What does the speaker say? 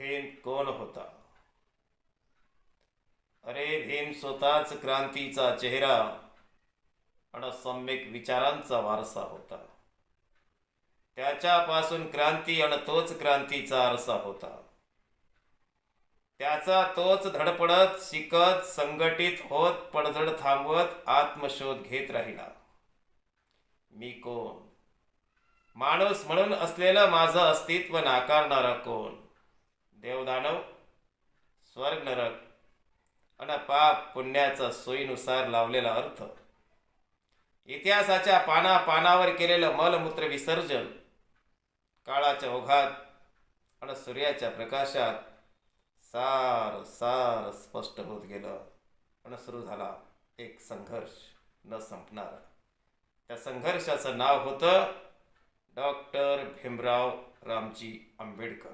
भीम कोण होता? अरे भीम स्वतःच क्रांतीचा चेहरा आणि सम्यक विचारांचा वारसा होता. त्याच्यापासून क्रांती आणि तोच क्रांतीचा आरसा होता. त्याचा तोच धडपडत शिकत संघटित होत पडझड थांबवत आत्मशोध घेत राहिला. मी कोण? माणूस म्हणून असलेलं माझं अस्तित्व नाकारणारा कोण? देवदानव स्वर्ग नरक आणि पाप पुण्याचा सोयीनुसार लावलेला अर्थ. इतिहासाच्या पाना पानावर केलेलं मलमूत्र विसर्जन काळाच्या ओघात आणि सूर्याच्या प्रकाशात सार सार स्पष्ट होत गेलं आणि सुरू झाला एक संघर्ष. न संपणार. त्या संघर्षाचं नाव होतं डॉक्टर भीमराव रामजी आंबेडकर.